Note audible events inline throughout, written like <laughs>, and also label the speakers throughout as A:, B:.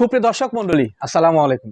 A: সুপ্রিয় দর্শক মন্ডলী আসসালামু আলাইকুম।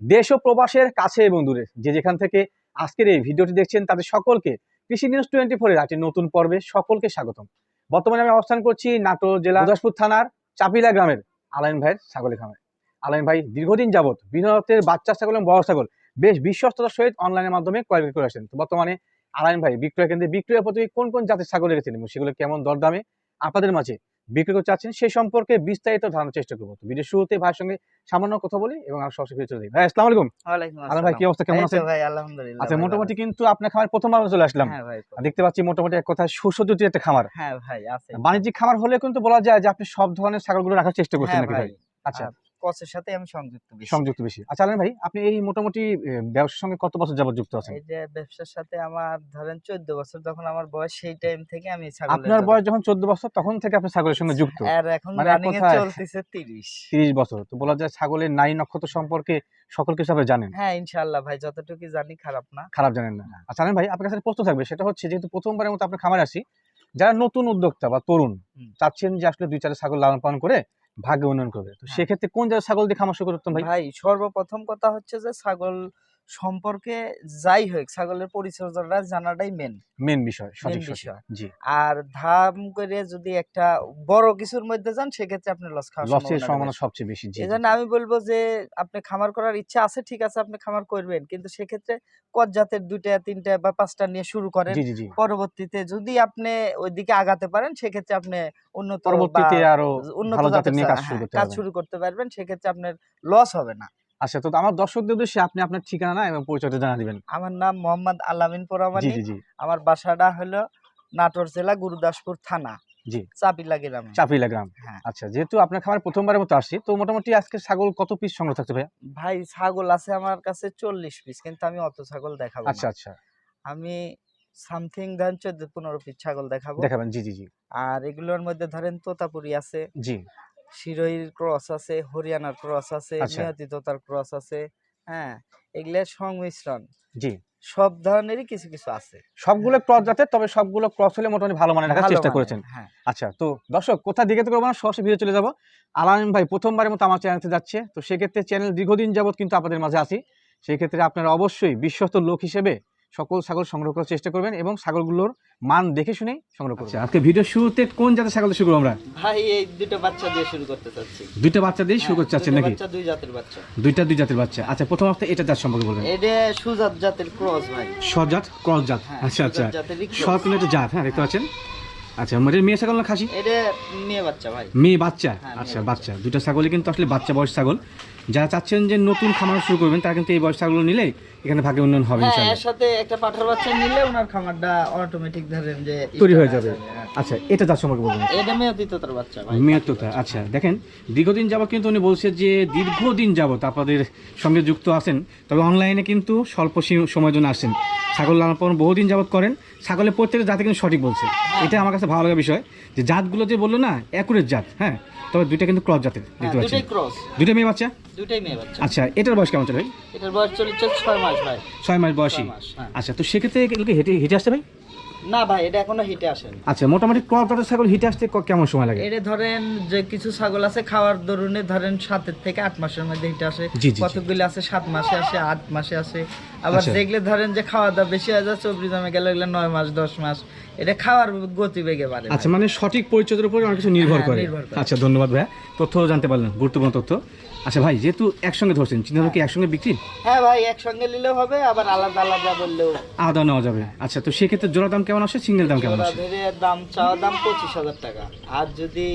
A: দেশ ও প্রবাসের কাছে এবং দূরে, যে যেখান থেকে আজকের এই ভিডিওটি দেখছেন, তাদের সকলকে কৃষি নিউজ টোয়েন্টি ফোরের একটি নতুন পর্বে সকলকে স্বাগতম। বর্তমানে আমি অবস্থান করছি নাটোর জেলা দাসপুর থানার চাপিলা গ্রামের আলাইন ভাইয়ের ছাগলের খামারে। আলাইন ভাই, দীর্ঘদিন যাবত বিনোদনের বাচ্চা, ছাগল এবং বড় ছাগল বেশ বিশ্বস্ততার সহিত অনলাইনের মাধ্যমে ক্রয় বিক্রয় করে আসেন। তো বর্তমানে আলাইন ভাই, বিক্রয় কেন্দ্রে বিক্রয়ের প্রতি কোন কোন জাতের ছাগল রেখেছেন এবং সেগুলো কেমন দরদামে আপনাদের মাঝে বিক্রি করতে চাচ্ছেন সেই সম্পর্কে বিস্তারিত ধারণার চেষ্টা করব। ভিডিও শুরুতে ভাইয়ের সঙ্গে সামান্য কথা বলি এবং আমার সরাসরি ফিরে চলে যাই। ভাই আসসালাম আলাইকুম।
B: আলাইকুম
A: আলম ভাই কি অবস্থা? কেমন
B: আছে
A: আছেন?
B: ভাই আলহামদুলিল্লাহ
A: আচ্ছা মোটামুটি কিন্তু আপনার খামার প্রথমবার চলে আসলাম।
B: হ্যাঁ
A: দেখতে পাচ্ছি মোটামুটি এক কথা সুসজ্জিত একটা খামার।
B: হ্যাঁ ভাই আছে।
A: বাণিজ্যিক খামার হলে কিন্তু বলা যায় যে আপনি সব ধরনের ছাগলগুলো রাখার চেষ্টা করছেন
B: হ্যাঁ
A: নাকি
B: ভাই।
A: আচ্ছা।
B: আর কচের সাথে আমি সংযুক্ত বেশি।
A: সংযুক্ত বেশি। আচ্ছা আলম ভাই আপনি এই মোটামুটি ব্যবসার সঙ্গে কত বছর যাবত যুক্ত আছেন?
B: এই যে ব্যবসার সাথে আমার ধরেন চোদ্দ বছর যখন আমার বয়স সেই টাইম থেকে আমি ছাগলের
A: আপনার বয়স যখন চোদ্দ বছর তখন থেকে আপনি ছাগলের সঙ্গে যুক্ত।
B: আর এখন
A: মানে
B: রানিং এ চলতেছে তিরিশ।
A: তিরিশ বছর। তো বলা যায় ছাগলের নাই নক্ষত্র সম্পর্কে সকল কিছু আপনি জানেন?
B: হ্যাঁ ইনশাআল্লাহ ভাই যতটুকু জানি খারাপ না।
A: খারাপ জানেন না। আচ্ছা আলম ভাই আপনার কাছে প্রশ্ন থাকবে। সেটা হচ্ছে যেহেতু প্রথমবারের মতো আপনার খামারে আসি যারা নতুন উদ্যোক্তা বা তরুণ। চাচ্ছেন যে আসলে দুই চারটে ছাগল লালন পালন করে ভাগ্য উন্নয়ন করবে তো
B: হ্যাঁ।
A: সেক্ষেত্রে কোন জায়গায় ছাগল দিয়ে খামার শুরু করতাম ভাই
B: ভাই সর্বপ্রথম কথা হচ্ছে যে ছাগল সম্পর্কে যাই হোক ছাগলের পরিচর্যাটা জানাটাই মেন
A: মেন বিষয় সঠিক
B: বিষয়।
A: জি।
B: আর ধাম করে যদি একটা বড় কিছুর মধ্যে যান সেক্ষেত্রে আপনি লস খাওয়ার
A: লসের সম্ভাবনা সবচেয়ে বেশি জি
B: এই
A: জি।
B: জন্য আমি বলব যে আপনি খামার করার ইচ্ছা আছে ঠিক আছে আপনি খামার করবেন। কিন্তু সেক্ষেত্রে কত জাতের দুইটা তিনটা বা পাঁচটা নিয়ে শুরু করেন। পরবর্তীতে যদি আপনি ওইদিকে আগাতে পারেন সেক্ষেত্রে আপনি উন্নত
A: পরবর্তীতে আরও
B: উন্নত
A: জাতের নিয়ে কাজ শুরু
B: হ্যাঁ,
A: করতে পারবেন
B: শুরু করতে পারবেন সেক্ষেত্রে আপনার লস হবে না।
A: আচ্ছা তো আমার দর্শকদের উদ্দেশ্যে আপনি আপনার ঠিকানা এবং পরিচয়টা জানা দিবেন।
B: আমার নাম মোহাম্মদ আলামিন পোরামানি
A: জি জি
B: আমার বাসাটা হলো নাটোর জেলা গুরুদাসপুর থানা
A: জি।
B: চাপিলা গ্রামে।
A: চাপিলা গ্রাম।
B: হ্যাঁ।
A: আচ্ছা যেহেতু আপনার খামার প্রথমবারের মতো আসছি তো মোটামুটি আজকে ছাগল কত পিস সংগ্রহ থাকছে ভাই
B: ভাই ছাগল আছে আমার কাছে চল্লিশ পিস কিন্তু আমি অত ছাগল দেখাবো
A: আচ্ছা আচ্ছা।
B: আমি সামথিং ধরেন চোদ্দ পনেরো পিস ছাগল দেখাবো।
A: দেখাবেন জি জি জি।
B: আর এগুলোর মধ্যে ধরেন তোতাপুরি আছে।
A: জি।
B: শিরোহির ক্রস আছে হরিয়ানার ক্রস আছে
A: আচ্ছা।
B: তোতার ক্রস আছে হ্যাঁ এগুলোর সংমিশ্রণ।
A: জি।
B: সব ধরনেরই কিছু কিছু আছে।
A: সবগুলো ক্রস জাতের তবে সবগুলো ক্রস হলে মোটামুটি ভালো মানে রাখার চেষ্টা করেছেন।
B: হ্যাঁ।
A: আচ্ছা তো দর্শক কোথা দিকে তো করব না সরাসরি ভিডিও চলে যাব। আলামিন ভাই প্রথমবারের মতো আমার চ্যানেলতে যাচ্ছে তো সেক্ষেত্রে চ্যানেল দীর্ঘদিন যাবত কিন্তু আপনাদের মাঝে আছি। সেই ক্ষেত্রে আপনারা অবশ্যই বিশ্বস্ত লোক হিসেবে সকল ছাগল সংগ্রহ করার চেষ্টা করবেন এবং ছাগলগুলোর মান দেখে শুনে সংগ্রহ করবেন। আজকে ভিডিও শুরুতে কোন জাতের ছাগল শুরু করব আমরা?
B: ভাই এই দুটো বাচ্চা দিয়ে শুরু করতে চাচ্ছি।
A: দুটো বাচ্চা দিয়ে শুরু
B: হ্যাঁ,
A: করতে চাচ্ছেন নাকি?
B: বাচ্চা দুই জাতের বাচ্চা।
A: দুইটা দুই জাতের বাচ্চা। আচ্ছা প্রথম আপনি এটা জাত সম্পর্কে বলবেন।
B: এটা সুজাত জাতের ক্রস ভাই।
A: সজাত ক্রস জাত।
B: হ্যাঁ,
A: আচ্ছা আচ্ছা।
B: সজাত জাতেরই cross।
A: সব কিন্তু জাত হ্যাঁ দেখতে পাচ্ছেন? আচ্ছা মানে মেয়ে ছাগল না খাসি?
B: এটা মেয়ে বাচ্চা ভাই।
A: মেয়ে বাচ্চা?
B: হ্যাঁ,
A: আচ্ছা বাচ্চা। দুটো ছাগলই কিন্তু আসলে বাচ্চা বয়স ছাগল। যারা চাচ্ছেন যে নতুন খামার শুরু করবেন তারা কিন্তু এই বয়স ছাগল নিলে এখানে ভাগে উন্নয়ন হবে
B: হ্যাঁ এর সাথে একটা পাঠার বাচ্চা নিলে ওনার খামারটা অটোমেটিক ধরেন যে
A: তৈরি হয়ে যাবে।
B: হ্যাঁ।
A: আচ্ছা এটা তার সম্পর্কে বলবেন।
B: এটা মেয়ে তোতার বাচ্চা ভাই।
A: মেয়ের তোতা আচ্ছা দেখেন দীর্ঘদিন যাবত কিন্তু উনি বলছে যে দীর্ঘদিন যাবত আপনাদের সঙ্গে যুক্ত আছেন তবে অনলাইনে কিন্তু স্বল্প সময়ের জন্য আসছেন। ছাগল লালন পালন বহুদিন যাবত করেন ছাগলের প্রত্যেকটা জাতে কিন্তু সঠিক বলছে। এটা আমার কাছে ভালো লাগা বিষয় যে জাতগুলো যে বলল না অ্যাকুরেট জাত হ্যাঁ? তবে দুইটা কিন্তু ক্রস জাতের
B: হ্যাঁ,
A: দেখতে
B: পাচ্ছি ক্রস
A: দুইটা মেয়ে বাচ্চা?
B: দুইটাই মেয়ে বাচ্চা।
A: আচ্ছা এটার বয়স কেমন চলে ভাই?
B: এটার বয়স চলছে ছয় মাস ভাই।
A: ছয় মাস বয়সী।
B: হ্যাঁ।
A: আচ্ছা তো সেক্ষেত্রে হেঁটে হেঁটে আসছে ভাই?
B: না ভাই এটা এখনও হিটে আসেনি।
A: আচ্ছা মোটামুটি ছাগল হিটে আসতে কেমন সময় লাগে?
B: এটা ধরেন যে কিছু ছাগল আছে খাওয়ার দরুনে ধরেন সাতের থেকে আট মাসের মধ্যে হিটে আসে। কতগুলি আছে সাত মাসে আসে আট মাসে আসে। আবার
A: আচ্ছা।
B: যেগুলো ধরেন যে খাওয়া দাওয়া বেশি হয়ে যাচ্ছে চব্বিশ দামে গেলে এগুলো নয় মাস দশ মাস। এটা খাওয়ার গতি বেগে পারে
A: আচ্ছা মানে সঠিক পরিচয়ের উপর অনেক কিছু নির্ভর
B: হ্যাঁ,
A: করে।
B: নির্ভর করে।
A: আচ্ছা ধন্যবাদ ভাইয়া। তথ্য জানতে পারলেন গুরুত্বপূর্ণ তথ্য। আচ্ছা ভাই যেহেতু একসঙ্গে ধরছেন চিন্তা কি একসঙ্গে বিক্রি?
B: হ্যাঁ ভাই একসঙ্গে নিলেও হবে আবার আলাদা আলাদা বললেও।
A: আলাদা নেওয়া যাবে। আচ্ছা তো সেক্ষেত্রে জোড়া দাম কেমন আসে? সিঙ্গেল দাম কেমন আসে?
B: দাম চাওয়া দাম পঁচিশ হাজার টাকা। আর যদি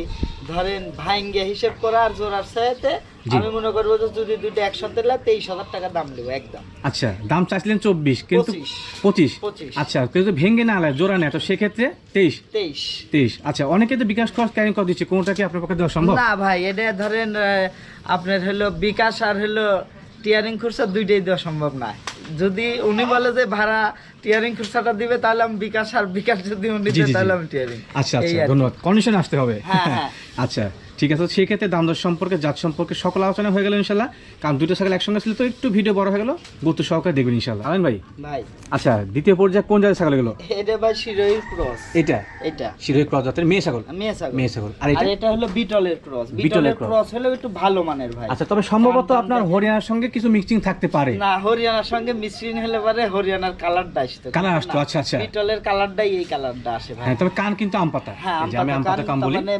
B: ধরেন ভাইঙ্গে হিসেব করা আর জোড়ার সাথে। আমি মনে করব যে যদি দুটো একসাথে নেয় তেইশ হাজার টাকা দাম নেব একদম।
A: আচ্ছা দাম চাইছিলেন চব্বিশ কিন্তু
B: পঁচিশ।
A: পঁচিশ? আচ্ছা কিন্তু ভেঙ্গে না আলায় জোড়া নেয় তো সেক্ষেত্রে তেইশ?
B: তেইশ।
A: তেইশ। আচ্ছা অনেকে তো বিকাশ খরচ ক্যারিং করে দিচ্ছে কোনটা কি আপনার পক্ষে দেওয়া সম্ভব?
B: না ভাই এটা ধরেন আপনার হলো বিকাশ আর হলো টিয়ারিং খরচা দুইটাই দেওয়া সম্ভব না। যদি উনি বলে যে ভাড়া টিয়ারিং খরচাটা দিবে তাহলে আমি বিকাশ আর বিকাশ যদি উনি দেয় তাহলে আমি টিয়ারিং।
A: আচ্ছা আচ্ছা ধন্যবাদ। কন্ডিশন আসতে হবে।
B: হ্যাঁ, হ্যাঁ।
A: আচ্ছা। ঠিক আছে সেই ক্ষেত্রে দাম দর সম্পর্কে জাত সম্পর্কে সকল আলোচনা হয়ে গেল ইনশাল্লাহ। কারণ দুটো ছাগল একসঙ্গে ছিল তো একটু ভিডিও বড় হয়ে গেল গুরুত্ব সহকারে দেখবেন ইনশাল্লাহ। আলেন ভাই?
B: ভাই।
A: আচ্ছা দ্বিতীয় পর্যায়ে কোন জাতের ছাগল এগুলো?
B: এটা ভাই শিরোহির ক্রস।
A: এটা?
B: এটা।
A: শিরোহী ক্রস জাতের মেয়ে ছাগল?
B: মেয়ে ছাগল।
A: মেয়ে ছাগল। আর এটা?
B: এটা হলো বিটলের ক্রস।
A: বিটলের
B: ক্রস। হলো একটু ভালো মানের ভাই।
A: আচ্ছা তবে সম্ভবত আপনার হরিয়ানার সঙ্গে কিছু মিক্সিং থাকতে পারে।
B: না হরিয়ানার সঙ্গে মিশ্রিন হলে পারে হরিয়ানার কালারটা আসতো।
A: কালার আসতো, আচ্ছা, আচ্ছা।
B: বিটলের কালারটাই এই কালারটা আসে ভাই।
A: হ্যাঁ তবে কান কিন্তু আম পাতা।
B: হ্যাঁ
A: আমি আম
B: আমপাতা
A: পাতা কাম বলি।
B: মানে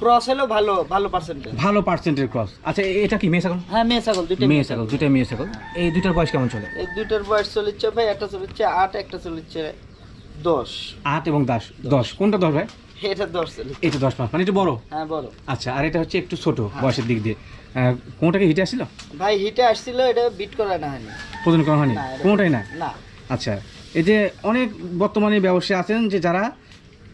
B: ক্রস হলো ভালো ভালো পার্সেন্টেজ
A: ভালো পার্সেন্টের ক্রস আচ্ছা এটা কি মেয়ে ছাগল?
B: হ্যাঁ মেয়ে ছাগল দুইটা
A: মেয়ে ছাগল দুইটাই মেয়ে ছাগল। এই দুইটার বয়স কেমন চলে?
B: এই দুইটার বয়স চলেছে ভাই একটা চলেছে আট একটা চলেছে দশ।
A: আট এবং দশ। দশ। কোনটা দশ ভাই?
B: এটা দশ
A: এটা দশ মাস মানে একটু বড়?
B: হ্যাঁ বড়।
A: আচ্ছা আর এটা হচ্ছে একটু ছোট বয়সের দিক দিয়ে। আহ, কোনটাকে হিটে আসছিল?
B: ভাই হিটে আসছিল এটা বিট করা না হয়নি।
A: প্রদান করা হয়নি? কোনটাই না?
B: না।
A: আচ্ছা এই যে অনেক বর্তমানে ব্যবসায়ী আছেন যে যারা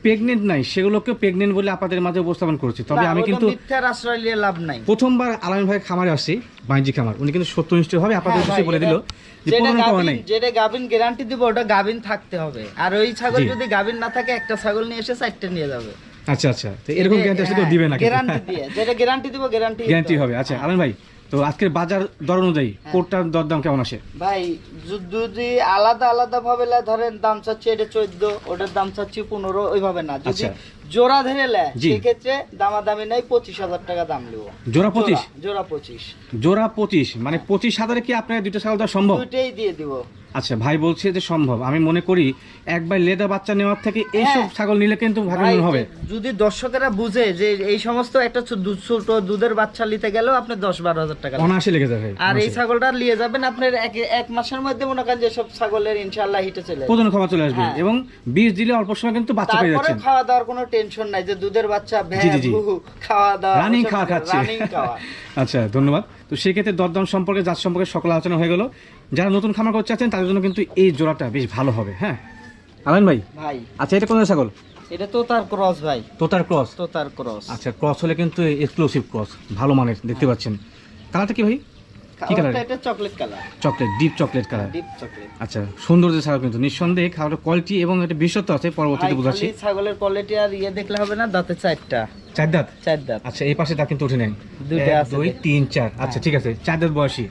A: প্রেগনেন্ট নাই সেগুলোকে প্রেগনেন্ট বলে আপনাদের মাঝে উপস্থাপন করছি। তবে আমি কিন্তু
B: মিথ্যার আশ্রয় নিয়ে লাভ নাই।
A: প্রথমবার আলামী ভাই খামারে আসছি বাণিজ্যিক খামার। উনি কিন্তু সত্যনিষ্ঠ ভাবে আপনাদের
B: হ্যাঁ
A: উদ্দেশ্যে বলে দিল
B: যেটা গ্যারান্টি দিব ওটা গাভিন থাকতে হবে। আর ওই ছাগল যদি গাভিন না থাকে একটা ছাগল নিয়ে এসে চারটে নিয়ে যাবে।
A: আচ্ছা আচ্ছা। তো এরকম গ্যারান্টি আসলে কেউ দিবে না
B: গ্যারান্টি দিয়ে। যেটা গ্যারান্টি দিব গ্যারান্টি
A: গ্যারান্টি হবে। আচ্ছা আলাম ভাই তো আজকের বাজার দর অনুযায়ী
B: হ্যাঁ।
A: কোটটার দরদাম কেমন আসে?
B: ভাই যদি আলাদা আলাদা ভাবে লা- ধরেন দাম চাচ্ছি এটা চোদ্দ ওটার দাম চাচ্ছি পনেরো ওইভাবে না। যদি
A: আচ্ছা।
B: জোড়া ধরে
A: জি।
B: সেক্ষেত্রে দামাদামি নাই পঁচিশ হাজার টাকা দাম নেব।
A: জোড়া পঁচিশ?
B: জোড়া- জোড়া পঁচিশ।
A: জোড়া পঁচিশ মানে পঁচিশ হাজারে কি আপনার দুটো ছাগল দেওয়া সম্ভব?
B: দুটোই দিয়ে দিব।
A: আচ্ছা ভাই বলছে যে সম্ভব। আমি মনে করি একবার লেদা বাচ্চা নেওয়ার থেকে এইসব
B: হ্যাঁ।
A: ছাগল নিলে কিন্তু ভালো হবে।
B: যদি দর্শকেরা বুঝে যে এই সমস্ত একটা ছোট দুধের বাচ্চা নিতে গেলেও আপনি দশ বারো হাজার টাকা।
A: অনায়াসে লেগে যাবে
B: আর এই ছাগলটা নিয়ে যাবেন আপনার এক এক মাসের মধ্যে মনে করেন যেসব ছাগলের ইনশাল্লাহ হিটে চলে।
A: প্রধান খাবার চলে আসবে
B: হ্যাঁ।
A: এবং বীজ দিলে অল্প সময় কিন্তু বাচ্চা পেয়ে
B: তারপরে
A: যাচ্ছেন।
B: খাওয়া দাওয়ার কোনো টেনশন নাই যে দুধের বাচ্চা খাওয়া দাওয়া
A: রানিং খাওয়া খাচ্ছে।
B: খাওয়া। <laughs>
A: আচ্ছা ধন্যবাদ। তো সেক্ষেত্রে দরদাম সম্পর্কে জাত সম্পর্কে সকল আলোচনা হয়ে গেল। যারা নতুন খামার করতে চাচ্ছেন তাদের জন্য কিন্তু এই জোড়াটা বেশ ভালো হবে হ্যাঁ? আলান ভাই
B: ভাই।
A: আচ্ছা এটা কোন ছাগল?
B: এটা তো তার ক্রস ভাই।
A: তোতার ক্রস?
B: তো তার ক্রস।
A: আচ্ছা ক্রস হলে কিন্তু এক্সক্লুসিভ ক্রস ভালো মানের দেখতে পাচ্ছেন। কালারটা কি ভাই? কি কালার
B: এটা chocolate colour
A: chocolate deep chocolate colour
B: deep chocolate
A: আচ্ছা সুন্দর যে ছাগল কিন্তু নিঃসন্দেহে খাবারের কোয়ালিটি এবং একটা বিশ্বত্ব আছে পরবর্তীতে বোঝাচ্ছি।
B: ছাগলের কোয়ালিটি আর ইয়ে দেখলে হবে না দাঁতে চারটা।
A: চার দাঁত?
B: চার দাঁত।
A: আচ্ছা এই পাশে দাঁত কিন্তু উঠে নেন দুই তিন চার। আচ্ছা ঠিক আছে চার দাঁত বয়সী।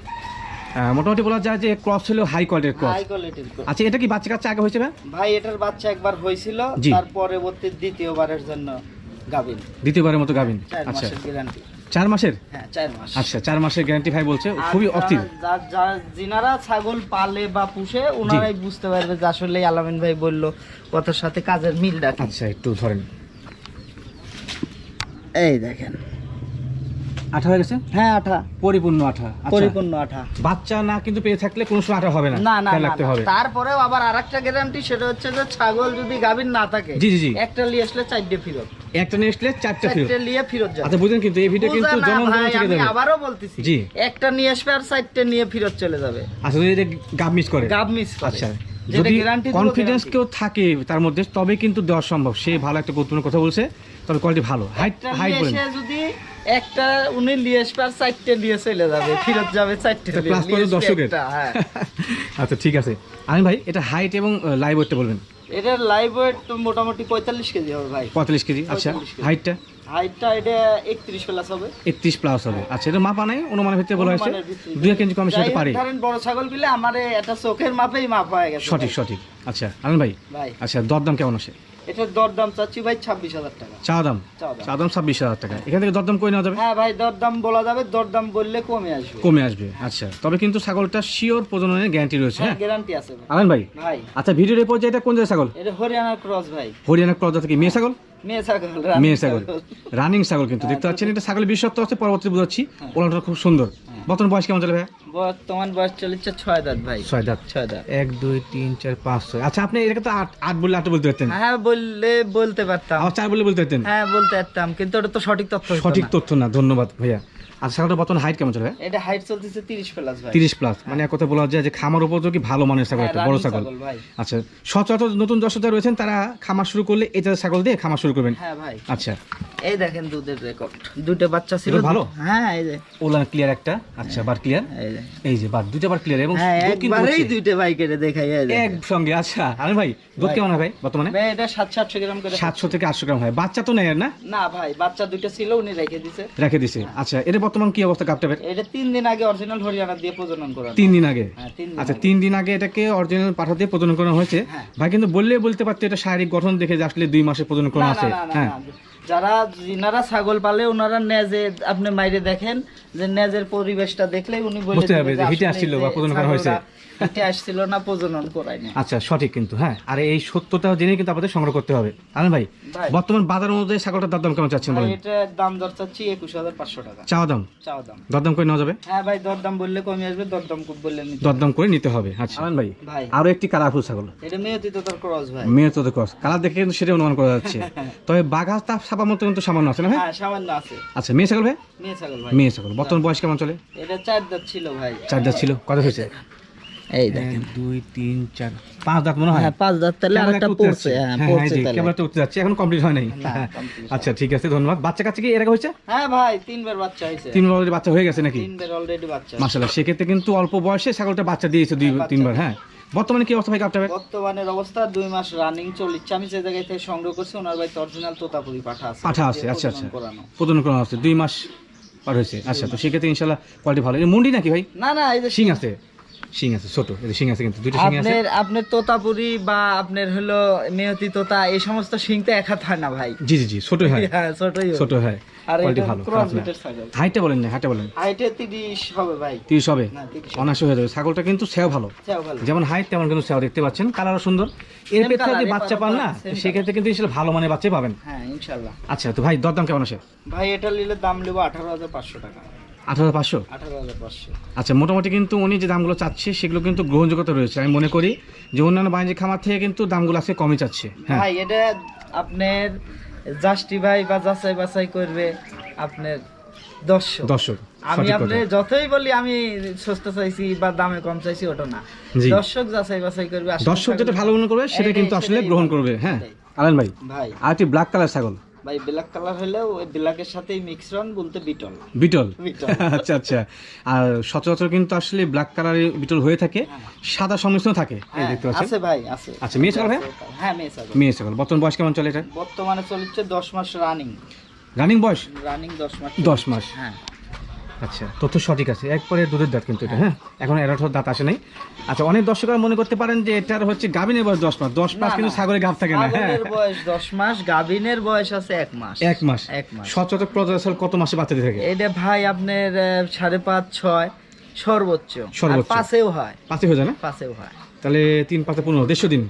A: মোটামুটি বলা যায় যে ক্রস হলো হাই কোয়ালিটির ক্রস
B: হাই কোয়ালিটির
A: আচ্ছা এটা কি বাচ্চা কাচ্চা আগে হয়েছে ভাই
B: ভাই এটার বাচ্চা একবার হয়েছিল। তার পরবর্তী দ্বিতীয়বারের জন্য গাবিন
A: দ্বিতীয়বারের মতো
B: চার
A: আচ্ছা।
B: গ্যারান্টি
A: চার মাসের?
B: হ্যাঁ চার মাস।
A: আচ্ছা চার মাসের গ্যারান্টি ভাই বলছে খুবই অস্থির
B: যিনারা ছাগল পালে বা পুষে ওনারাই বুঝতে পারবে যে আসলে আলামিন ভাই বলল কথার সাথে কাজের মিল রাখে।
A: আচ্ছা একটু ধরেন।
B: এই দেখেন।
A: আঠা হয়ে গেছে?
B: হ্যাঁ আঠা।
A: পরিপূর্ণ আঠা আচ্ছা।
B: পরিপূর্ণ আঠা।
A: বাচ্চা না কিন্তু পেয়ে থাকলে কোনো সময় আঠা হবে না
B: না না না।
A: হবে।
B: তারপরেও আবার আরেকটা গ্যারান্টি সেটা হচ্ছে যে ছাগল যদি গাভীর না থাকে
A: জি, জি।
B: একটা নিয়ে আসলে চারটে ফেরত।
A: একটা নিয়ে আসলে চারটা ফিরত।
B: চারটে নিয়ে ফেরত যাবে।
A: আচ্ছা বুঝলেন কিন্তু এই ভিডিও কিন্তু
B: না
A: জনম থেকে যাবে
B: আবারও বলতেছি
A: জি।
B: একটা নিয়ে আসবে আর চারটে নিয়ে ফেরত চলে যাবে।
A: আচ্ছা যদি এটা গাব মিস করে।
B: গাব মিস করে।
A: আচ্ছা। যদি কনফিডেন্স কেউ থাকে তার মধ্যে তবে কিন্তু দেওয়া সম্ভব। সে ভালো একটা গুরুত্বপূর্ণ কথা বলছে তবে কোয়ালিটি ভালো। হাইট হাইট বলেন।
B: যদি একটা উনি নিয়ে আসবে আর চারটে নিয়ে চলে যাবে ফেরত যাবে চারটে
A: এটা প্লাস করে দর্শকের।
B: হ্যাঁ। <laughs>
A: আচ্ছা ঠিক আছে। আমি ভাই এটা হাইট এবং লাইভ ওয়েটটা বলবেন।
B: এটার লাইভ ওয়েট মোটামুটি পঁয়তাল্লিশ কেজি হবে ভাই।
A: পঁয়তাল্লিশ কেজি আচ্ছা। হাইটটা
B: হাইটটা এটা একত্রিশ প্লাস হবে।
A: একত্রিশ প্লাস হবে। আচ্ছা এটা মাপা নাই অনুমানের ভিত্তিতে বলা হয়েছে। কেজি কম পারে।
B: ধরেন বড় ছাগল আমার চোখের মাপেই মাপ হয়ে গেছে।
A: সঠিক সঠিক। আচ্ছা আনন্দ ভাই। আচ্ছা দরদাম কেমন আসে
B: এটার দরদাম চাচ্ছি ভাই ছাব্বিশ হাজার টাকা।
A: চা দাম?
B: চা দাম।
A: ছাব্বিশ হাজার টাকা। এখান থেকে দরদাম করে নেওয়া যাবে?
B: হ্যাঁ ভাই দরদাম বলা যাবে দরদাম বললে কমে আসবে।
A: কমে আসবে আচ্ছা। তবে কিন্তু ছাগলটা শিওর প্রজননের গ্যারান্টি রয়েছে
B: হ্যাঁ
A: হ্যাঁ?
B: গ্যারান্টি আছে
A: আনন্দ ভাই।
B: ভাই।
A: আচ্ছা ভিডিওর এই পর্যায়ে এটা কোন জায়গায় ছাগল?
B: এটা হরিয়ানার ক্রস ভাই।
A: হরিয়ানা ক্রস থেকে মেয়ে ছাগল?
B: মেয়ে ছাগল
A: রানিং ছাগল। কিন্তু। দেখতে পাচ্ছেন এটা ছাগলের বিশ্বত্ব আছে পরবর্তী বুঝাচ্ছি। ওলানটা খুব সুন্দর। বর্তমান বয়স কেমন চলে ভাই?
B: বর্তমান বয়স চলেছে ছয় দাঁত ভাই।
A: ছয় দাঁত।
B: ছয় দাঁত।
A: এক দুই তিন চার পাঁচ ছয়। আচ্ছা আপনি এটাকে তো আট আট বললে আট বলতে পারতেন।
B: হ্যাঁ বললে বলতে পারতাম।
A: চার বললে বলতে পারতেন।
B: হ্যাঁ বলতে পারতাম কিন্তু ওটা তো সঠিক তথ্য
A: সঠিক তথ্য না। ধন্যবাদ ভাইয়া। আচ্ছা বর্তমান হাইট কেমন চলে ভাই?
B: এটা হাইট চলতেছে তিরিশ প্লাস ভাই।
A: তিরিশ প্লাস মানে এক কথা বলা যায় যে খামার উপযোগী ভালো মানের ছাগল
B: হ্যাঁ,
A: একটা বড় ছাগল? আচ্ছা সচরাচর নতুন দর্শকরা রয়েছেন তারা খামার শুরু করলে এটা ছাগল দিয়ে খামার শুরু করবেন।
B: হ্যাঁ ভাই।
A: আচ্ছা।
B: এই দেখেন দুধের রেকর্ড দুটো বাচ্চা ছিল।
A: ভালো?
B: হ্যাঁ এই যে।
A: ওলান ক্লিয়ার একটা? আচ্ছা বার ক্লিয়ার
B: এই যে।
A: বার দুইটা বার ক্লিয়ার এবং
B: হ্যাঁ একবারেই দেখাই
A: এক সঙ্গে আচ্ছা। আরে ভাই দুধ কেমন হয় ভাই বর্তমানে?
B: ভাই এটা সাতশো আটশো গ্রাম করে।
A: সাতশো থেকে আটশো গ্রাম হয়। বাচ্চা তো নেই আর না?
B: না ভাই বাচ্চা দুটো ছিল উনি রেখে দিছে।
A: রেখে দিছে। আচ্ছা এটা বর্তমান কি অবস্থা কাপটাপের
B: এটা তিন দিন আগে অরিজিনাল হরিয়ানা দিয়ে প্রজনন করা
A: তিন দিন আগে?
B: হ্যাঁ
A: আচ্ছা তিন দিন আগে এটাকে অরিজিনাল পাঠা দিয়ে প্রজনন করা হয়েছে।
B: হ্যাঁ।
A: ভাই কিন্তু বললে বলতে পারতো এটা শারীরিক গঠন দেখে যে আসলে দুই মাসে প্রজনন করা আছে। হ্যাঁ।
B: যারা যারা যিনারা ছাগল পালে ওনারা নেজে আপনি মাইরে দেখেন যে নেজের পরিবেশটা দেখলে উনি বলে
A: বুঝতে হবে
B: যে
A: হিটে আসছিল বা প্রজনন করা হয়েছে।
B: আসছিল না প্রজনন করায়নি।
A: আচ্ছা সঠিক কিন্তু হ্যাঁ। আর এই সত্যটা জেনে কিন্তু আপনাদের সংগ্রহ করতে হবে। আনন্দ ভাই। বর্তমান বাজার অনুযায়ী ছাগলটার দরদাম কেমন চাচ্ছেন
B: ভাই,
A: বলেন?
B: এটা দাম দর চাচ্ছি একুশ হাজার পাঁচশো টাকা।
A: চাওয়া দাম?
B: চাও দাম।
A: দরদাম করে নেওয়া যাবে?
B: হ্যাঁ ভাই দরদাম বললে কমে আসবে দরদাম খুব বললে নিতে
A: দরদাম করে নিতে হবে। আচ্ছা। আনন্দ ভাই আরও একটি কালারফুল ছাগল।
B: এটা মেয়তি তো তার ক্রস ভাই।
A: ক্রস কালার দেখে কিন্তু সেটা অনুমান করা যাচ্ছে। <laughs> তবে বাঘা তাপ মতো কিন্তু সামান্য আছে না ভাই?
B: হ্যাঁ সামান্য আছে।
A: আচ্ছা মেয়ে ছাগল ভাই?
B: মেয়ে ছাগল ভাই।
A: মেয়ে ছাগল। বর্তমান বয়স কেমন চলে?
B: এটা চার দাঁত ছিল ভাই।
A: চার দাঁত ছিল। কত হয়েছে?
B: এই
A: এক দুই তিন চার পাঁচ দাঁত মনে হয়?
B: হ্যাঁ পাঁচ দাঁত তাহলে আরেকটা পড়ছে হ্যাঁ
A: হ্যাঁ,
B: পড়ছে তাহলে।
A: উঠতে যাচ্ছে এখন কমপ্লিট হয় নাই। হ্যাঁ। আচ্ছা ঠিক আছে ধন্যবাদ। বাচ্চা কাছে কি এরকম হয়েছে?
B: হ্যাঁ ভাই তিনবার বাচ্চা হয়েছে।
A: তিন অলরেডি বাচ্চা হয়ে গেছে নাকি?
B: তিনবার অলরেডি বাচ্চা
A: মাসাল্লাহ সেক্ষেত্রে কিন্তু অল্প বয়সে ছাগলটা বাচ্চা দিয়েছে দুই তিনবার হ্যাঁ। বর্তমানে কি অবস্থা ভাই কাপটা
B: বর্তমানের অবস্থা দুই মাস রানিং চলছে আমি যে জায়গায় থেকে সংগ্রহ করছি ওনার বাড়িতে অরিজিনাল তোতাপুরি পাঠা আছে।
A: পাঠা আছে, আচ্ছা, আচ্ছা।
B: করানো।
A: প্রদান করা হচ্ছে দুই মাস পার হয়েছে। আচ্ছা তো সেক্ষেত্রে ইনশাল্লাহ কোয়ালিটি ভালো। মুন্ডি নাকি ভাই?
B: না না এই যে
A: শিং আছে। শিং আছে ছোট এটা শিং আছে কিন্তু দুইটা শিং আছে।
B: আপনার আপনার তোতাপুরি বা আপনার হলো মেয়তি তোতা এই সমস্ত শিংতে এক হাত হয় না ভাই।
A: জি জি জি ছোট হয়।
B: হ্যাঁ ছোটই
A: ছোট হয়
B: আর এটা
A: ভালো
B: ক্রস
A: খারাপ না।
B: বিটের ছাগল।
A: হাইটটা বলেন না হাইটটা বলেন।
B: হাইটে তিরিশ হবে ভাই।
A: তিরিশ হবে?
B: না
A: হয়ে যাবে। ছাগলটা কিন্তু সেও ভালো। যেমন হাইট তেমন কিন্তু সেও দেখতে পাচ্ছেন কালারও সুন্দর। এর যদি বাচ্চা পান না সেক্ষেত্রে কিন্তু ভালো মানে বাচ্চাই পাবেন।
B: হ্যাঁ
A: আচ্ছা তো ভাই দরদাম কেমন আছে?
B: ভাই এটা নিলে দাম নেব আঠারো হাজার পাঁচশো টাকা।
A: আঠারো
B: পাঁচশো?
A: আচ্ছা মোটামুটি কিন্তু উনি যে দামগুলো চাচ্ছে সেগুলো কিন্তু গ্রহণযোগ্যতা রয়েছে। আমি মনে করি যে অন্যান্য বাণিজ্যিক খামার থেকে কিন্তু দামগুলো আজকে কমই চাচ্ছে। হ্যাঁ।
B: এটা আপনার জাস্টি ভাই বা যাচাই বাছাই করবে আপনার দর্শক।
A: দর্শক
B: আমি আপনি যতই বলি আমি সস্তা চাইছি বা দামে কম চাইছি ওটা না। দর্শক যাচাই বাছাই করবে
A: দর্শক যেটা ভালো মনে করবে সেটা কিন্তু আসলে গ্রহণ করবে। হ্যাঁ। আলেন ভাই
B: ভাই।
A: আর একটি ব্ল্যাক কালার ছাগল।
B: ভাই ব্ল্যাক কালার হলেও ওই ব্ল্যাকের সাথেই মিক্সরন বলতে বিটল
A: বিটল <laughs> আচ্ছা আচ্ছা। আর সচরাচর কিন্তু আসলে ব্ল্যাক কালারের বিটল হয়ে থাকে সাদা সংমিশ্রণ থাকে। এই
B: হ্যাঁ,
A: দেখতে পাচ্ছেন?
B: আছে ভাই আছে।
A: আচ্ছা, মেয়ে ছাগল ভাই?
B: হ্যাঁ মেয়ে ছাগল।
A: মেয়ে ছাগল। বর্তমান বয়স কেমন চলে এটা?
B: বর্তমানে চলছে দশ মাস রানিং
A: রানিং বয়স?
B: রানিং দশ মাস
A: দশ মাস।
B: হ্যাঁ।
A: আচ্ছা তথ্য সঠিক আছে। একবারে দুধের দাঁত কিন্তু এটা হ্যাঁ? এখন এরাঠোর দাঁত আসে নাই। আচ্ছা অনেক দর্শকরা মনে করতে পারেন যে এটার হচ্ছে গাভিনের বয়স দশ মাস। দশ মাস কিন্তু সাগরে গাভ থাকে না হ্যাঁ?
B: বয়স দশ মাস গাভিনের বয়স আছে এক মাস।
A: এক মাস।
B: এক মাস।
A: সচরাচর প্রজাসল কত মাসে বাচ্চা দিয়ে থাকে?
B: এটা ভাই আপনার সাড়ে পাঁচ ছয় সর্বোচ্চ।
A: সর্বোচ্চ।
B: পাঁচেও হয়।
A: পাঁচে হয়ে যায় না?
B: পাঁচেও হয়।
A: তাহলে তিন পাঁচে পনেরো দেড়শো দিন?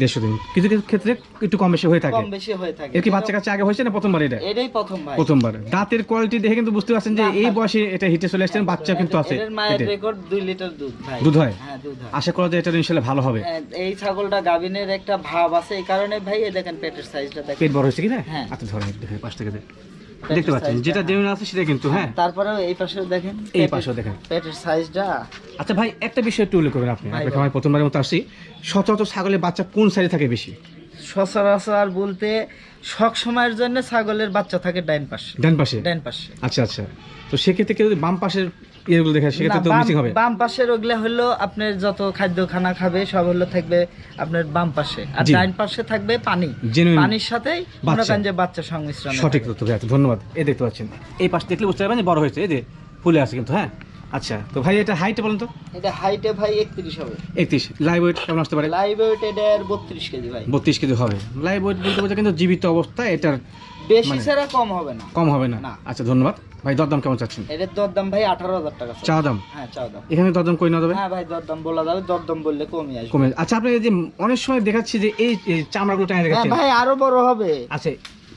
B: দেড়শো দিন।
A: কিছু কিছু ক্ষেত্রে একটু কম বেশি হয়ে থাকে।
B: কম বেশি হয়ে থাকে।
A: এর কি বাচ্চা কাছে আগে হয়েছে না প্রথমবার এটা?
B: এটাই প্রথম ভাই
A: প্রথমবার। দাঁতের কোয়ালিটি দেখে কিন্তু বুঝতে পারছেন যে এই বয়সে এটা হিটে চলে আসছেন বাচ্চা কিন্তু আছে।
B: মায়ের রেকর্ড লিটার দুধ ভাই।
A: দুধ হয়?
B: হ্যাঁ দুধ হয়।
A: আশা করা যায় এটা ভালো হবে।
B: হ্যাঁ, এই ছাগলটা গাভিনের একটা ভাব আছে এই কারণে ভাই এই দেখেন পেটের সাইজটা দেখেন।
A: পেট বড় হয়েছে কি না?
B: হ্যাঁ।
A: আচ্ছা ধরেন একটু দেখেন, পাশ থেকে দেখেন। দেখতে পাচ্ছেন যেটা জেনুইন আছে সেটা কিন্তু হ্যাঁ।
B: তারপরেও এই পাশেও দেখেন
A: এই পাশেও দেখেন।
B: পেটের সাইজটা
A: আচ্ছা ভাই একটা বিষয় একটু উল্লেখ করবেন আপনি। আপনাকে আমি প্রথমবারের মতো আসি সচরাচর ছাগলের বাচ্চা কোন সাইজে থাকে বেশি?
B: সচরাচর বলতে সব সময়ের জন্য ছাগলের বাচ্চা থাকে ডাইন পাশে।
A: ডান পাশে?
B: ডাইন পাশে।
A: আচ্ছা আচ্ছা। তো সেক্ষেত্রে কেউ বাম পাশের ইয়েগুলো দেখে সেক্ষেত্রে তো মিসিং হবে।
B: বাম পাশের ওগুলা হলো আপনার যত খাদ্য খানা খাবে সব হলো থাকবে আপনার বাম পাশে। আর
A: জি।
B: ডাইন পাশে থাকবে পানি। পানির সাথেই
A: বাচ্চা।
B: যে বাচ্চা সংমিশ্রণ
A: সঠিক তথ্য ধন্যবাদ। এই দেখতে পাচ্ছেন। এই পাশ দেখলে বুঝতে পারবেন যে বড় হয়েছে এই যে ফুলে আছে কিন্তু হ্যাঁ? আচ্ছা তো ভাই এটা হাইটে বলেন তো?
B: এটা হাইটে ভাই একত্রিশ হবে।
A: একত্রিশ। লাইভ ওয়েট কেমন আসতে পারে?
B: লাইভ ওয়েট এটার বত্রিশ কেজি ভাই।
A: বত্রিশ কেজি হবে। লাইভ ওয়েট বলতে বোঝা কিন্তু জীবিত অবস্থা এটার
B: বেশি
A: মানে-
B: ছাড়া কম হবে না।
A: কম হবে না। আচ্ছা ধন্যবাদ। ভাই দরদাম কেমন চাচ্ছেন?
B: দরদাম ভাই আঠারো হাজার টাকা
A: চা দাম?
B: হ্যাঁ চা দাম।
A: এখানে দরদাম কই না যাবে
B: হ্যাঁ ভাই দরদাম বলা যাবে দরদাম বললে কমে আসবে।
A: কমে আচ্ছা আপনি যে অনেক সময় দেখাচ্ছি যে এই চামড়া চামড়াগুলো টাঙিয়ে
B: হ্যাঁ
A: দেখাচ্ছেন
B: ভাই আরও বড় হবে।
A: আচ্ছা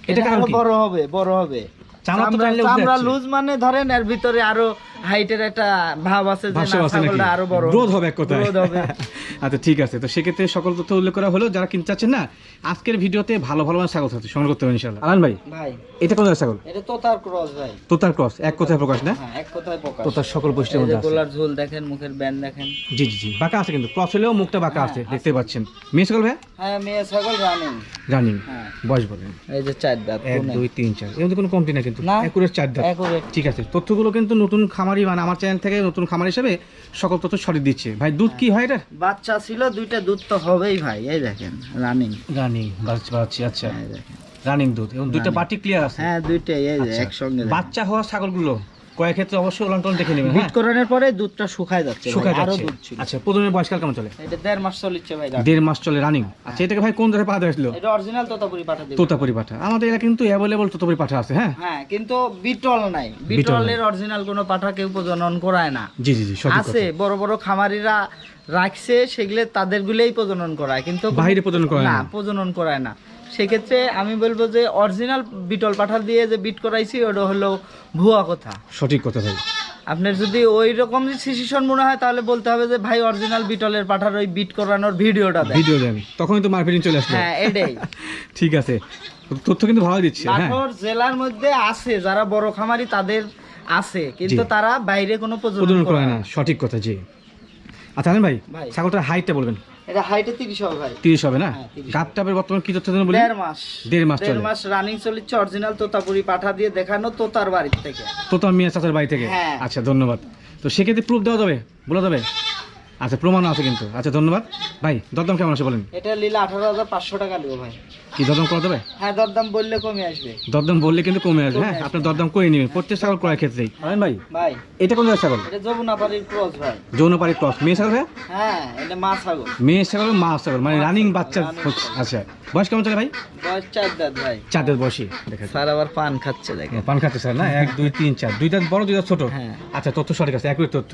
B: এটা
A: আরও
B: বড় হবে বড় হবে।
A: চামড়া তো
B: চামড়া
A: টানলে
B: চামড়া লুজ মানে ধরেন এর ভিতরে আরও হাইটের একটা ভাব আছে যে না ছাগলটা আরও বড়।
A: Growth হবে এক কথায়।
B: Growth হবে। <laughs>
A: আচ্ছা ঠিক আছে। তো সেক্ষেত্রে সকল তথ্য উল্লেখ করা হলো। যারা কিনতে চাচ্ছেন না আজকের ভিডিওতে ভালো ভালো ছাগল থাকছে। সংগ্রহ করতে হবে ইনশাল্লাহ আলান ভাই
B: ভাই।
A: এটা কোন ছাগল?
B: এটা তোতার ক্রস ভাই।
A: তোতার ক্রস। এক কথায় প্রকাশ না?
B: হ্যাঁ এক কথায় প্রকাশ।
A: তোতার সকল বৈশিষ্ট্যের
B: এই
A: মধ্যে আছে।
B: গোলার ঝোল দেখেন মুখের ব্যান্ড দেখেন।
A: জি জি জি। বাঁকা আছে কিন্তু। ক্রস হলেও মুখটা বাঁকা আছে দেখতে পাচ্ছেন। মেয়ে ছাগল ভাই
B: হ্যাঁ মেয়ে ছাগল রানিং
A: রানিং
B: হ্যাঁ।
A: বয়স বলেন।
B: এই যে চার দাঁত
A: এক দুই তিন চার। এর মধ্যে কোনো কমতি না কিন্তু। একুরের চার দাঁত। ঠিক আছে। তথ্যগুলো কিন্তু নতুন খামারি মানে আমার চ্যানেল থেকে নতুন খামার হিসেবে সকল তথ্য সঠিক দিচ্ছে। ভাই দুধ কি হয় এটা?
B: বাচ্চা ছিল দুইটা দুধ তো হবেই ভাই এই দেখেন রানিং
A: রানিং বাচ্চা আচ্ছা।
B: এই দেখেন।
A: রানিং দুধ এবং দুইটা। বাটি ক্লিয়ার আছে?
B: হ্যাঁ দুইটাই এই যে
A: আচ্ছা।
B: একসঙ্গে
A: বাচ্চা হওয়া ছাগলগুলো? কয়েক ক্ষেত্রে অবশ্যই উলান দেখে নেবেন
B: বিট
A: হ্যাঁ।
B: করানোর পরে দুধটা শুকায় যাচ্ছে
A: শুকায় আরও
B: দুধ ছিল।
A: আচ্ছা প্রথমে বয়সকাল কেমন চলে?
B: এটা দেড় মাস ভাই
A: দেড় মাস চলে রানিং আচ্ছা এটাকে ভাই কোন ধরে পা আসলো
B: এটা অরিজিনাল তোতাপুরি পাঠা দিবে।
A: তোতাপুরি পাঠা। আমাদের এলাকা কিন্তু অ্যাভেলেবল তোতাপুরি পাঠা আছে হ্যাঁ।
B: হ্যাঁ কিন্তু বিটল নাই। বিটলের অরিজিনাল কোনো পাঠা কেউ প্রজনন করায় না।
A: জি জি জি সঠিক
B: আছে বড় বড় খামারিরা রাখছে সেগুলো তাদের গুলোই প্রজনন করায় কিন্তু
A: বাইরে প্রজনন করায়
B: না।
A: না।
B: প্রজনন করায় না। সেক্ষেত্রে আমি বলব যে অরিজিনাল বিটল পাঠা দিয়ে যে বিট করাইছি ওটা হলো ভুয়া কথা।
A: সঠিক কথা ভাই।
B: আপনার যদি ওই রকম সিচুয়েশন মনে হয় তাহলে বলতে হবে যে ভাই অরিজিনাল বিটলের পাঠার ওই বিট করানোর ভিডিওটা
A: ভিডিও দেন। তখনই তো মার্কেটিং চলে আসলো।
B: হ্যাঁ এটাই। <laughs>
A: ঠিক আছে। তথ্য কিন্তু ভালো দিচ্ছে হ্যাঁ।
B: নাটোর জেলার মধ্যে আছে যারা বড় খামারি তাদের আছে কিন্তু তারা বাইরে কোনো প্রজনন
A: করে না। সঠিক কথা জি। আচ্ছা ভাই। ছাগলটার হাইটটা বলবেন।
B: এটা হাইটে তিরিশ হবে ভাই।
A: তিরিশ হবে না?
B: হ্যাঁ, 30
A: বর্তমান কি তথ্য বলি?
B: মাস।
A: মাস
B: দেড়
A: চলে।
B: মাস রানিং চলিচ্ছে অরিজিনাল তোতাপুরি পাঠা দিয়ে দেখানো তোতার বাড়ি থেকে।
A: মিয়া চাচার বাড়ি থেকে?
B: হ্যাঁ।
A: আচ্ছা ধন্যবাদ। তো সেক্ষেত্রে প্রুফ দেওয়া যাবে? বলা যাবে? আচ্ছা প্রমাণ আছে কিন্তু। আচ্ছা ধন্যবাদ। ভাই দরদাম কেমন আছে বলেন?
B: এটা নিলে আঠারো হাজার পাঁচশো টাকা নেব ভাই।
A: কি দরদাম করা যাবে?
B: হ্যাঁ দরদাম বললে কমে আসবে।
A: দরদাম বললে কিন্তু কমে আসবে। হ্যাঁ। আপনার দরদাম করে নেবেন? প্রত্যেক ছাগল ক্রয় ক্ষেত্রেই আনেন ভাই।
B: ভাই।
A: এটা কোন জায়গায় ছাগল?
B: এটা যমুনাপাড়ির ক্রস ভাই।
A: যৌনপাড়ি ক্রস। মেয়ে ছাগল
B: হ্যাঁ এটা মা ছাগল।
A: মেয়ে ছাগল মা ছাগল মানে রানিং বাচ্চা আচ্ছা বয়স কেমন চলে ভাই?
B: বয়স চার দাঁত ভাই।
A: চাঁদের বয়সী। দেখা যায়।
B: স্যার আবার পান খাচ্ছে দেখেন।
A: পান খাচ্ছে স্যার না? এক দুই তিন চার। দুইটা বড় দুই দুইটা ছোট?
B: হ্যাঁ।
A: আচ্ছা তথ্য সঠিক আছে একই তথ্য।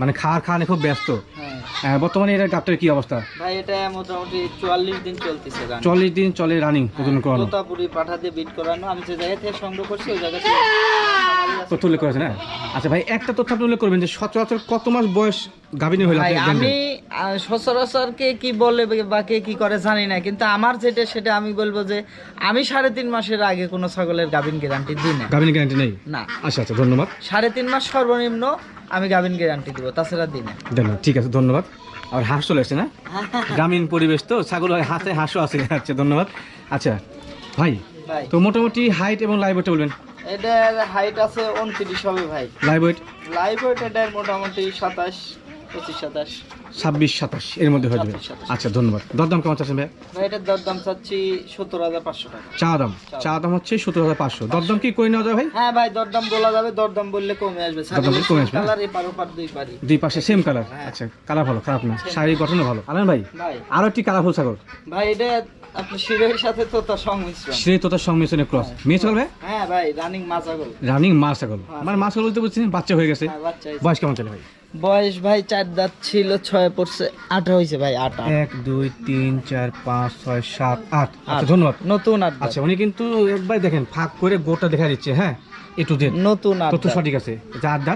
A: মানে খাওয়ার খাওয়ানে খুব ব্যস্ত।
B: হ্যাঁ।
A: বর্তমানে এটার গাপটার কি অবস্থা?
B: ভাই এটা মোটামুটি চুয়াল্লিশ দিন চলতেছে গান
A: চল্লিশ দিন চলে রানিং প্রজনন করানো।
B: তোতাপুরি পাঠা দিয়ে বিট করানো। আমি যে জায়গা থেকে সংগ্রহ করছি ওই জায়গা থেকে।
A: তথ্য উল্লেখ করেছে না আচ্ছা ভাই একটা তথ্য আপনি উল্লেখ করবেন যে সচরাচর কত মাস বয়স গাভিনী হইলে
B: ভাই আমি আহ, সচরাচর কে কি বলে বা কে কি করে জানি না কিন্তু আমার যেটা সেটা আমি বলব যে আমি সাড়ে তিন মাসের আগে কোনো ছাগলের গাভিন গ্যারান্টি দিই না।
A: গাভিনী গ্যারান্টি নেই?
B: না।
A: আচ্ছা আচ্ছা ধন্যবাদ।
B: সাড়ে তিন মাস সর্বনিম্ন আমি গ্রামীণ গ্যারান্টি দিব তাছাড়া দিই না।
A: ধন্যবাদ ঠিক আছে ধন্যবাদ। আর হাঁস চলে আসছে না? <laughs> গ্রামীণ পরিবেশ তো ছাগল হাসে হাঁসে হাঁসও আছে। আচ্ছা ধন্যবাদ। আচ্ছা ভাই
B: ভাই।
A: তো মোটামুটি হাইট এবং লাইভ ওয়েটটা বলবেন?
B: এটার হাইট আছে উনত্রিশ হবে ভাই।
A: লাইভ ওয়েট
B: লাইভ ওয়েট এটার মোটামুটি সাতাশ পঁচিশ সাতাশ।
A: ছাব্বিশ সাতাশ এর মধ্যে হয়ে যাবে। আচ্ছা ধন্যবাদ। দরদাম কেমন চাচ্ছেন ভাই
B: এটার দরদাম চাচ্ছি সত্তর হাজার পাঁচশো টাকা।
A: চা দাম? চা দাম। হচ্ছে সতেরো হাজার পাঁচশো। দরদাম কি করে নেওয়া যায় ভাই?
B: হ্যাঁ ভাই দরদাম বলা যাবে দরদাম বললে কমে আসবে।
A: দরদাম কমে আসবে, হ্যাঁ?
B: কালার এপার ওপার দুই পারি।
A: দুই পাশে সেম কালার
B: হ্যাঁ।
A: আচ্ছা কালার ভালো খারাপ না। শারীরিক গঠনও ভালো। আলেন ভাই আরও একটি কালারফুল ছাগল।
B: ভাই এটা আপনি শিরের সাথে তো তার সংমিশ্রণ।
A: শ্রী তোতার সংমিশ্রণে ক্রস মেয়ে ছাগল ভাই?
B: হ্যাঁ ভাই রানিং
A: রানিং মা ছাগল। মানে মা ছাগল। বলতে বুঝছেন বাচ্চা হয়ে গেছে।
B: হ্যাঁ
A: বয়স কেমন চলে ভাই?
B: বয়স ভাই চার দাঁত ছিল ছয় পড়ছে আটা হয়েছে ভাই আটা
A: এক দুই তিন চার পাঁচ ছয় সাত আট আচ্ছা
B: আট।
A: ধন্যবাদ
B: নতুন আট।
A: আচ্ছা উনি কিন্তু একবার দেখেন ফাঁক করে গোটা দেখা দিচ্ছে হ্যাঁ দেন।
B: নতুন
A: তথ্য সঠিক আছে।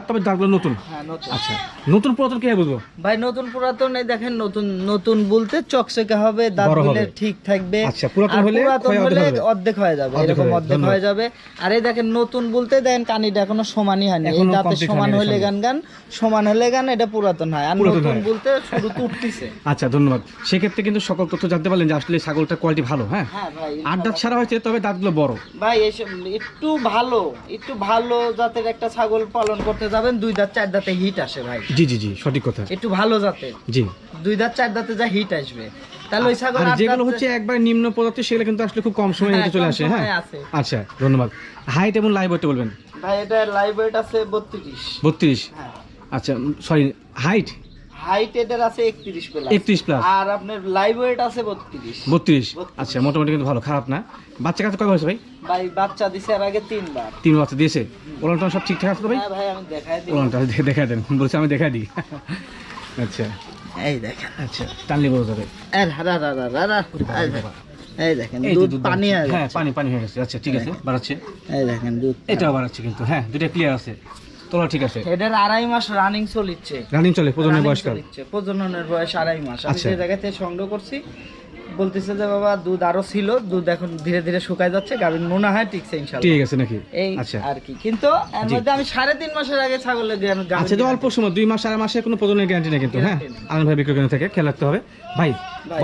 A: তবে দাঁতগুলো নতুন।
B: হ্যাঁ
A: আচ্ছা নতুন পুরাতন কে বুঝব?
B: ভাই নতুন পুরাতন এই দেখেন নতুন নতুন বলতে চকচকে হবে দাঁত
A: বড়
B: ঠিক থাকবে।
A: আচ্ছা, পুরাতন হলে
B: পুরাতন
A: অর্ধেক
B: হলে অর্ধেক হয়ে যাবে এরকম অর্ধেক হয়ে যাবে। আর এই দেখেন নতুন বলতে দেখেন কানিটা এখনও সমানই হয়নি। এই দাঁতে সমান হলে গান গান সমান হলে গান এটা পুরাতন হয়। আর নতুন বলতে শুধু তুটতিছে।
A: আচ্ছা ধন্যবাদ। সেক্ষেত্রে কিন্তু সকল তথ্য জানতে পারলেন যে আসলে ছাগলটার কোয়ালিটি ভালো হ্যাঁ?
B: হ্যাঁ
A: আট দাঁত ছাড়া হয়েছে তবে দাঁতগুলো বড়।
B: ভাই একটু ভালো একটু ভালো জাতের একটা ছাগল পালন করতে যাবেন দুই দাঁত চার দাঁতে হিট আসে ভাই।
A: জি জি জি সঠিক কথা।
B: একটু ভালো জাতের।
A: জি।
B: দুই দাঁত চার দাঁতে যা হিট আসবে। তাহলে ওই ছাগল
A: যেগুলো হচ্ছে একবার নিম্ন পদার্থ সেগুলো কিন্তু আসলে খুব কম
B: হ্যাঁ,
A: চলে আসে হ্যাঁ? আচ্ছা ধন্যবাদ। হাইট এবং লাইভ ওয়েটটা বলবেন।
B: ভাই এটা লাইভ ওয়েট আছে বত্রিশ।
A: বত্রিশ?
B: হ্যাঁ।
A: আচ্ছা সরি হাইট
B: হাইট আছে প্লাস
A: প্লাস
B: আর আপনার লাইভ ওয়েট আছে বত্রিশ।
A: বত্রিশ।
B: 32
A: আচ্ছা মোটামুটি কিন্তু ভালো খারাপ না। বাচ্চা কাছে কয় হয়েছে ভাই?
B: ভাই বাচ্চা দিছে আর আগে তিনবার।
A: তিন বাচ্চা দিয়েছে। সব ঠিকঠাক আছে তো ভাই?
B: হ্যাঁ ভাই আমি দেখাই দিই।
A: ওলানটা দেখা দেন। বলছে আমি দিই। আচ্ছা।
B: এই দেখেন।
A: আচ্ছা টানলে বোঝা যাবে।
B: আর হারা রা রা রা রা। এই দেখেন। দুধ পানি হ্যাঁ
A: পানি পানি হয়ে গেছে। আচ্ছা ঠিক আছে বাড়াচ্ছে।
B: এই দেখেন দুধ
A: এটাও বাড়াচ্ছে কিন্তু। হ্যাঁ দুটা ক্লিয়ার আছে। তোলা ঠিক আছে।
B: এটার আড়াই মাস রানিং চলিচ্ছে।
A: রানিং চলে প্রজননের
B: বয়স প্রজননের বয়স আড়াই মাস। আমি
A: আচ্ছা।
B: যে জায়গাতে সংগ্রহ করছি বলতেছে যে বাবা দুধ আরও ছিল দুধ এখন ধীরে ধীরে শুকায় যাচ্ছে গাভীর মনে হয় ঠিকছে ইনশাল্লাহ
A: ঠিক আছে নাকি?
B: এই
A: আচ্ছা।
B: আর কি। কিন্তু এর মধ্যে আমি সাড়ে তিন মাসের আগে ছাগলের গাভীর
A: আচ্ছা তো অল্প সময় দুই মাস আড়াই মাসে কোনো প্রজনের গ্যারান্টি নেই কিন্তু হ্যাঁ? আনন্দ ভাই বিক্রয় থেকে খেয়াল রাখতে হবে। ভাই।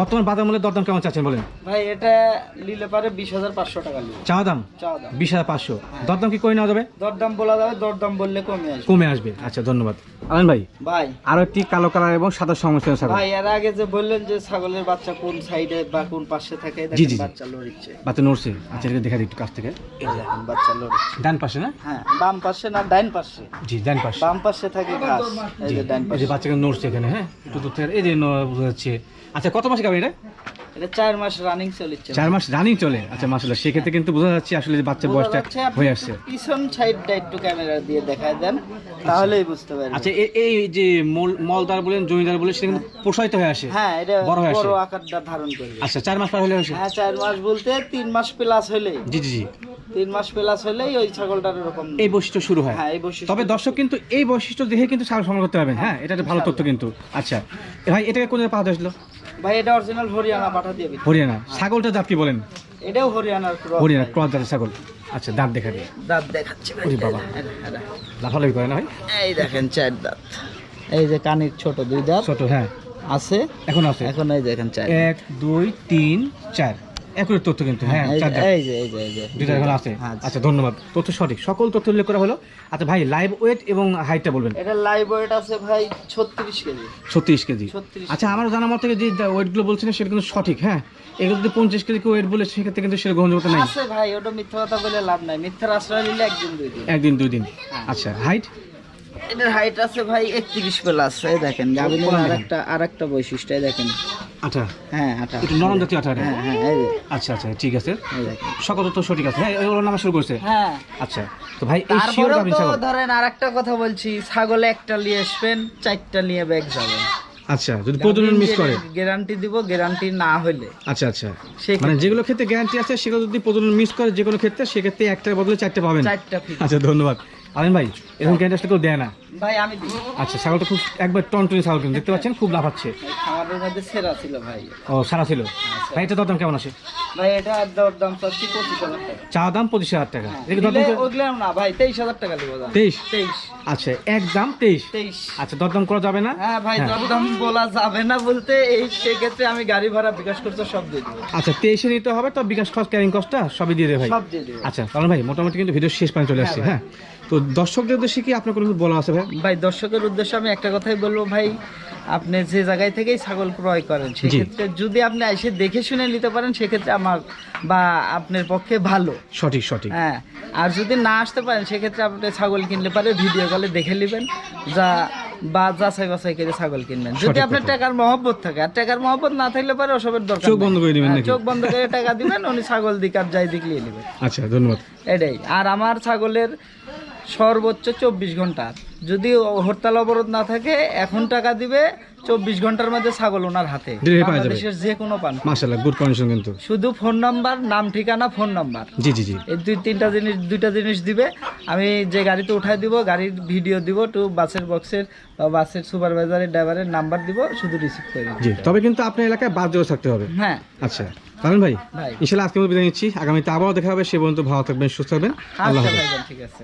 A: বর্তমান বাজার মূল্যের দরদাম কেমন চাচ্ছেন বলেন?
B: ভাই এটা নিলে পারে বিশ হাজার পাঁচশো টাকা
A: চাওয়া দাম?
B: চাওয়া দাম।
A: বিশ হাজার পাঁচশো। দরদাম কি করে নেওয়া যাবে?
B: দরদাম বলা যাবে দরদাম বললে কমে আসবে।
A: কমে আসবে। আচ্ছা ধন্যবাদ। আনন্দ ভাই
B: ভাই।
A: আরও একটি কালো কালার এবং সাদা সমস্যা
B: ভাই এর আগে যে বললেন যে ছাগলের বাচ্চা কোন সাইডে বা কোন পাশে থাকে
A: জি, জি,
B: দেখেন বাচ্চা
A: নড়ছে। আচ্ছা এটা দেখা দিই একটু কাছ থেকে।
B: এই দেখেন বাচ্চা
A: ডান পাশে না?
B: হ্যাঁ বাম পাশে না ডাইন পাশে।
A: জি ডান পাশে।
B: বাম পাশে থাকে ঘাস। এই যে ডাইন পাশে।
A: বাচ্চা বাচ্চাকে নড়ছে এখানে হ্যাঁ? একটু দূর থেকে এই যে বোঝা যাচ্ছে আচ্ছা কত মাসে খাবে এটা?
B: এটা মাস রানিং
A: মাস রানিং চলে? আচ্ছা মাসাল্লাহ সেক্ষেত্রে কিন্তু বোঝা যাচ্ছে আসলে যে বাচ্চার বয়সটা হয়ে আসছে।
B: পিছন সাইডটা একটু ক্যামেরা দিয়ে দেখায় দেন তাহলেই বুঝতে পারবেন।
A: আচ্ছা এই যে মলদার বলেন জমিদার বলেন সেটা কিন্তু প্রসারিত হয়ে আসে?
B: হ্যাঁ এটা
A: বড় হয়ে আসে।
B: বড় আকারটা ধারণ করবে।
A: আচ্ছা চার মাস পার হলে আসে?
B: হ্যাঁ মাস বলতে তিন মাস প্লাস হলে
A: জি জি জি।
B: তিন মাস প্লাস হলেই ওই ছাগলটার এরকম
A: এই বৈশিষ্ট্য শুরু হয়।
B: হ্যাঁ এই বৈশিষ্ট্য
A: তবে দর্শক কিন্তু এই বৈশিষ্ট্য দেখে কিন্তু ছাগল সংগ্রহ করতে পারবেন। হ্যাঁ এটা একটা ভালো তথ্য কিন্তু। আচ্ছা ভাই এটাকে কোন জায়গায় পাওয়া আসলো
B: ভাই এটা অরিজিনাল হরিয়ানা পাঠা দিয়ে।
A: হরিয়ানা। ছাগলটা জাত কি বলেন?
B: এটাও হরিয়ানার ক্রস
A: হরিয়ানা। ক্রস জাতের ছাগল। আচ্ছা দাঁত দেখা দিয়ে।
B: দাঁত দেখাচ্ছে।
A: ওরে বাবা। লাফালাফি করে না ভাই?
B: এই দেখেন চার দাঁত। এই যে কানের ছোট দুই দাঁত।
A: ছোট হ্যাঁ।
B: আছে।
A: এখন আছে?
B: এখন এই দেখেন চার
A: এক দুই তিন চার। একুরের তথ্য কিন্তু হ্যাঁ
B: এই যে- এই যে এই যে
A: দুইটা এখন আছে।
B: হ্যাঁ,
A: আচ্ছা। ধন্যবাদ। তথ্য সঠিক। সকল তথ্য উল্লেখ করা হলো। আচ্ছা ভাই লাইভ ওয়েট এবং হাইটটা বলবেন।
B: এটা লাইভ ওয়েট আছে ভাই ছত্রিশ কেজি।
A: ছত্রিশ কেজি। আচ্ছা আমার জানা মতে যে ওয়েটগুলো বলছেন সেটা কিন্তু সঠিক হ্যাঁ। এগুলো যদি পঞ্চাশ কেজি ওয়েট বলে সেক্ষেত্রে কিন্তু সেটা গ্রহণযোগ্য নাই।
B: আছে ভাই ওটা মিথ্যা কথা বলে লাভ নাই। মিথ্যার আশ্রয় নিলে একদিন দুই দিন।
A: একদিন দুই দিন।
B: হ্যাঁ।
A: আচ্ছা হাইট
B: এটার হাইট আছে ভাই একত্রিশ প্লাস এই দেখেন গাভিনের
A: বলেন
B: আর একটা আর একটা বৈশিষ্ট্য দেখেন।
A: আচ্ছা
B: হ্যাঁ আটা
A: একটু নরম জাতীয় আঠা
B: হ্যাঁ হ্যাঁ
A: আচ্ছা আচ্ছা ঠিক আছে। সকল সঠিক হ্যাঁ এগুলো নামা শুরু করছে।
B: হ্যাঁ।
A: আচ্ছা তো ভাই এই শিওর
B: তারপরে
A: ছাগল
B: ধরেন আর কথা বলছি ছাগলে একটা নিয়ে আসবেন চারটা নিয়ে ব্যাগ যাবেন
A: আচ্ছা যদি প্রজনন মিস করে।
B: গ্যারান্টি দিব গ্যারান্টি না হলে।
A: আচ্ছা আচ্ছা। মানে যেগুলো ক্ষেত্রে গ্যারান্টি আছে সেগুলো যদি প্রজনন মিস করে যে কোনো ক্ষেত্রে সেক্ষেত্রে একটার বদলে চারটে পাবেন।
B: চারটা
A: আচ্ছা ধন্যবাদ। আলেন ভাই এরকম গ্যারান্টি আসলে কেউ দেয় না।
B: ভাই আমি
A: আচ্ছা ছাগলটা খুব একবার টনটনি ছাগল কিন্তু দেখতে পাচ্ছেন খুব লাফাচ্ছে।
B: এই মধ্যে সেরা ছিল ভাই।
A: ও সারা ছিল। ভাই এটা দরদাম কেমন আছে?
B: ভাই এটা দর চাচ্ছি পঁচিশ হাজার টাকা।
A: চা দাম পঁচিশ হাজার টাকা।
B: হ্যাঁ,
A: এটা দরদাম
B: দিলে না ভাই তেইশ হাজার টাকা দিব
A: তেইশ?
B: তেইশ।
A: আচ্ছা এক দাম তেইশ।
B: তেইশ।
A: আচ্ছা দরদাম করা যাবে না?
B: হ্যাঁ ভাই
A: হ্যাঁ।
B: দরদাম বলা যাবে না বলতে এই সেক্ষেত্রে আমি গাড়ি ভাড়া বিকাশ করতে সব দিয়ে দেবো।
A: আচ্ছা তেইশে নিতে হবে তো বিকাশ খরচ ক্যারিং কস্টটা সবই দিয়ে দেবে ভাই।
B: সব দিয়ে দেবো।
A: আচ্ছা ভাই মোটামুটি কিন্তু ভিডিও শেষ পর্যন্ত চলে আসছে হ্যাঁ। তো দর্শকদের উদ্দেশ্যে কি আপনার কোনো কিছু বলা আছে ভাই?
B: ভাই দর্শকের উদ্দেশ্যে আমি একটা কথাই বলব ভাই আপনি যে জায়গায় থেকেই ছাগল ক্রয় করেন সেক্ষেত্রে যদি আপনি এসে দেখে শুনে নিতে পারেন সেক্ষেত্রে আমার বা আপনার পক্ষে ভালো।
A: সঠিক সঠিক।
B: হ্যাঁ আর যদি না আসতে পারেন সেক্ষেত্রে আপনি ছাগল কিনলে পারে ভিডিও কলে দেখে নেবেন যা বা যাচাই বাছাই করে ছাগল কিনবেন। যদি আপনার টাকার মহব্বত থাকে আর টাকার মহব্বত না থাকলে পারে ওসবের দরকার
A: চোখ বন্ধ করে দিবেন
B: হ্যাঁ, চোখ বন্ধ করে টাকা দিবেন উনি ছাগল দিক আর যাই দিক নিয়ে নেবেন।
A: আচ্ছা ধন্যবাদ।
B: এটাই। আর আমার ছাগলের সর্বোচ্চ চব্বিশ ঘণ্টা। যদি হরতাল অবরোধ না থাকে এখন টাকা দিবে চব্বিশ ঘণ্টার মধ্যে ছাগল ওনার হাতে। বাংলাদেশের যে কোনো পান।
A: গুড কন্ডিশন কিন্তু।
B: শুধু ফোন নাম্বার নাম ঠিকানা ফোন নাম্বার।
A: জি জি জি।
B: এই দুই তিনটা জিনিস দুইটা জিনিস দিবে। আমি যে গাড়িতে উঠাই দিব গাড়ির ভিডিও দিব টু বাসের বক্সের বা বাসের সুপারভাইজারের ড্রাইভারের নাম্বার দিব শুধু রিসিভ করে।
A: জি তবে কিন্তু আপনার এলাকায় বাদ জোর থাকতে হবে।
B: হ্যাঁ।
A: আচ্ছা কারণ ভাই ইনশাল্লাহ আজকে বিদায় নিচ্ছি। আগামীতে আবারও দেখা হবে সে পর্যন্ত ভালো থাকবেন সুস্থ থাকবেন। আল্লাহ
B: আচ্ছা
A: হাফেজ
B: ঠিক আছে